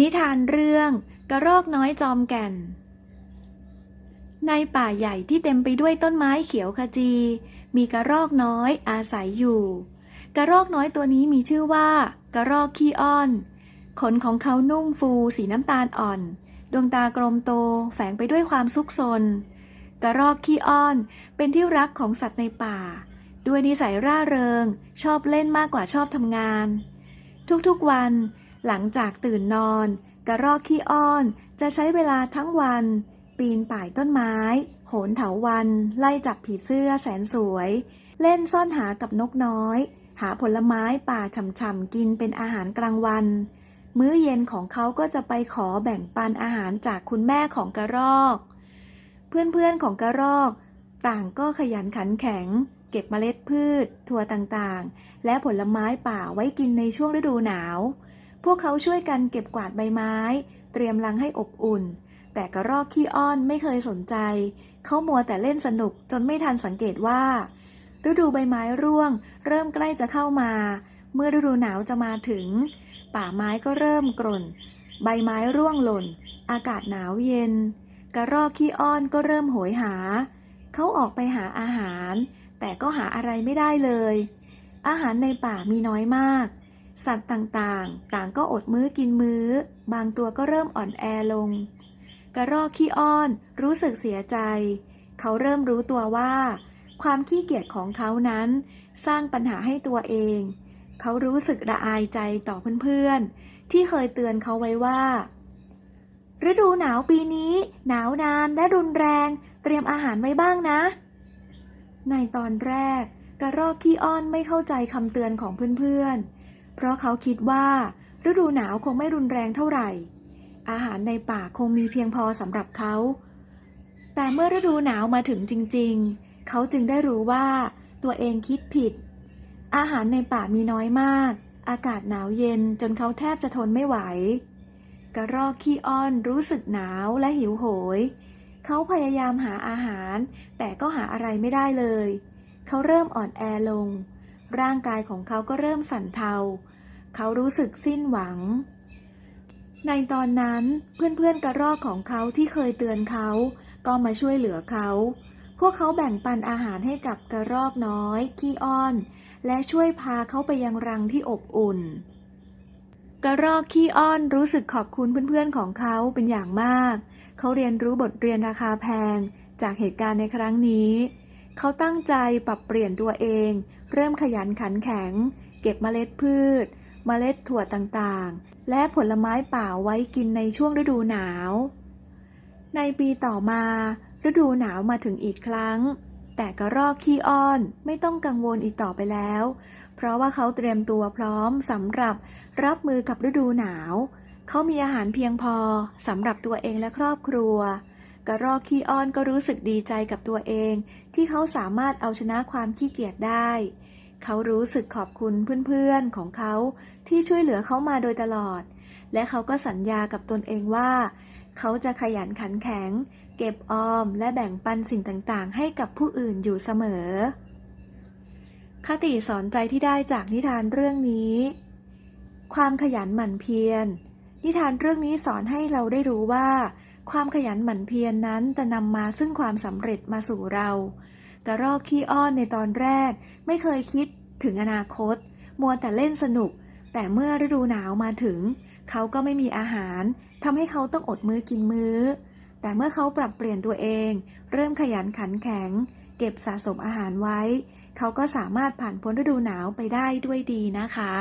นิทานเรื่องกระรอกน้อยจอมแก่น ในป่าใหญ่ที่เต็มไปด้วยต้นไม้เขียวขจี มีกระรอกน้อยอาศัยอยู่ กระรอกน้อยตัวนี้มีชื่อว่า กระรอกขี้อ้อน ขนของเขานุ่มฟูสีน้ำตาลอ่อน ดวงตากลมโตแฝงไปด้วยความซุกซน กระรอกขี้อ้อนเป็นที่รักของสัตว์ในป่า ด้วยนิสัยร่าเริง ชอบเล่นมากกว่าชอบทำงาน ทุกๆวัน หลังจากตื่นนอน กระรอกขี้อ้อนจะใช้เวลาทั้งวัน ปีนป่ายต้นไม้ โหนเถาวัน ไล่จับผีเสื้อแสนสวย เล่นซ่อนหากับนกน้อย หาผลไม้ป่าฉ่ำๆกินเป็นอาหารกลางวัน มื้อเย็นของเขาก็จะไปขอแบ่งปันอาหารจากคุณแม่ของกระรอก เพื่อนๆของกระรอก ต่างก็ขยันขันแข็งเก็บเมล็ดพืช ถั่วต่างๆ และผลไม้ป่าไว้กินในช่วงฤดูหนาว พวกเขาช่วยกันเก็บกวาดใบไม้ เตรียมรังให้อบอุ่น แต่กระรอกขี้อ้อนไม่เคยสนใจ เขามัวแต่เล่นสนุกจนไม่ทันสังเกตว่า ฤดูใบไม้ร่วง เริ่มใกล้จะเข้ามา เมื่อฤดูหนาวจะมาถึง ป่าไม้ก็เริ่มกร่น ใบไม้ร่วงหล่น อากาศหนาวเย็น กระรอกขี้อ้อนก็เริ่มโหยหา เขาออกไปหาอาหาร แต่ก็หาอะไรไม่ได้เลย อาหารในป่ามีน้อยมาก สัตว์ต่างๆ ต่างก็อดมื้อกินมื้อ บางตัวก็เริ่มอ่อนแอลง กระรอกขี้อ้อนรู้สึกเสียใจ เขาเริ่มรู้ตัวว่า ความขี้เกียจของเขานั้น สร้างปัญหาให้ตัวเอง เขารู้สึกระอายใจต่อเพื่อนๆ ที่เคยเตือนเขาไว้ว่า ฤดูหนาวปีนี้ หนาวนานและรุนแรง เตรียมอาหารไว้บ้างนะ ในตอนแรก กระรอกขี้อ้อนไม่เข้าใจคำเตือนของเพื่อนๆ เพราะเขาคิดว่าฤดูหนาวคงไม่รุนแรงเท่าไหร่ อาหารในป่าคงมีเพียงพอสำหรับเขา แต่เมื่อฤดูหนาวมาถึงจริงๆ เขาจึงได้รู้ว่าตัวเองคิดผิด อาหารในป่ามีน้อยมาก อากาศหนาวเย็นจนเขาแทบจะทนไม่ไหว กระรอกขี้อ้อนรู้สึกหนาวและหิวโหย เขาพยายามหาอาหาร แต่ก็หาอะไรไม่ได้เลย เขาเริ่มอ่อนแอลง ร่างกายของเขาก็เริ่มสั่นเทา เขารู้สึกสิ้นหวัง ในตอนนั้นเพื่อนๆกระรอกของเขาที่เคยเตือนเขา ก็มาช่วยเหลือเขา พวกเขาแบ่งปันอาหารให้กับกระรอกน้อย ขี้อ้อน และช่วยพาเขาไปยังรังที่อบอุ่น กระรอกขี้อ้อนรู้สึกขอบคุณเพื่อนๆของเขาเป็นอย่างมาก เขาเรียนรู้บทเรียนราคาแพงจากเหตุการณ์ในครั้งนี้ เขาตั้งใจปรับเปลี่ยนตัวเอง เริ่มขยันขันแข็ง เก็บเมล็ดพืช เมล็ดถั่วต่างๆ และผลไม้ป่าไว้กินในช่วงฤดูหนาว ในปีต่อมา ฤดูหนาวมาถึงอีกครั้ง แต่กระรอกขี้อ้อนไม่ต้องกังวลอีกต่อไปแล้ว เพราะว่าเขาเตรียมตัวพร้อมสำหรับรับมือกับฤดูหนาว เขามีอาหารเพียงพอสำหรับตัวเองและครอบครัวกระรอกขี้อ้อนก็รู้สึกดีใจกับตัวเอง ที่เขาสามารถเอาชนะความขี้เกียจได้ เขารู้สึกขอบคุณเพื่อนๆของเขาที่ช่วยเหลือเขามาโดยตลอด และเขาก็สัญญากับตนเองว่า เขาจะขยันขันแข็ง เก็บออมและแบ่งปันสิ่งต่างๆ ให้กับผู้อื่นอยู่เสมอ คติสอนใจที่ได้จากนิทานเรื่องนี้ ความขยันหมั่นเพียร นิทานเรื่องนี้สอนให้เราได้รู้ว่า ความขยันหมั่นเพียรนนั้นจะนำมาซึ่งความสำเร็จมาสู่เรา กระรอกขี้อ้อนในตอนแรก ไม่เคยคิดถึงอนาคต มัวแต่เล่นสนุก แต่เมื่อฤดูหนาวมาถึง เขาก็ไม่มีอาหารทำให้เขาต้องอดมื้อกินมื้อ แต่เมื่อเขาปรับเปลี่ยนตัวเอง เริ่มขยันขันแข็ง เก็บสะสมอาหารไว้ เขาก็สามารถผ่านพ้นฤดูหนาวไปได้ด้วยดีนะคะ